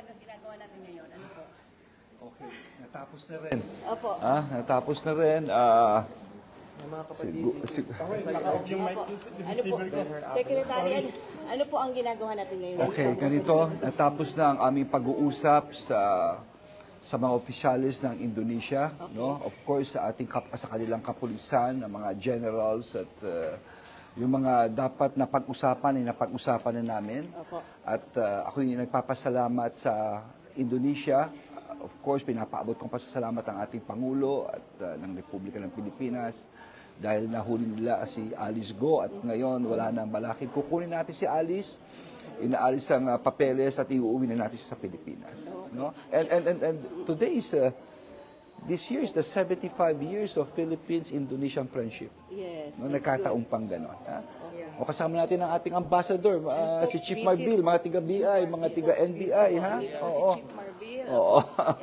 talaga ginagawa namin ngayon. Ano po? Okay, natapos na rin. Opo. Ah, natapos na rin. Ah, Yung Ano po? Secretary, ano, po ang ginagawa natin ngayon? Okay, ganito, natapos na ang aming pag-uusap sa sa mga opisyalis ng Indonesia, no? Of course, sa ating kap- sa kanilang kapulisan, ng mga generals at uh, yung mga dapat na pag-usapan ay napag-usapan na namin. Opo. At uh, ako yung nagpapasalamat sa Indonesia. Uh, Of course, pinapaabot kong pasasalamat ang ating Pangulo at uh, ng Republika ng Pilipinas dahil nahuli nila si Alice Go at ngayon wala na malaki. Kukunin natin si Alice, inaalis ang uh, papeles at iuwi na natin siya sa Pilipinas. No? And, and, and, and today is, uh, this year is the 75 years of Philippines-Indonesian friendship. Yes. No, nagkataong pang ganon. Ha? O kasama natin ang ating ambassador, ah, si Chief. Marbil, mga tiga BI, mga tiga NBI, ha? Oo. good. Marbil. Oo.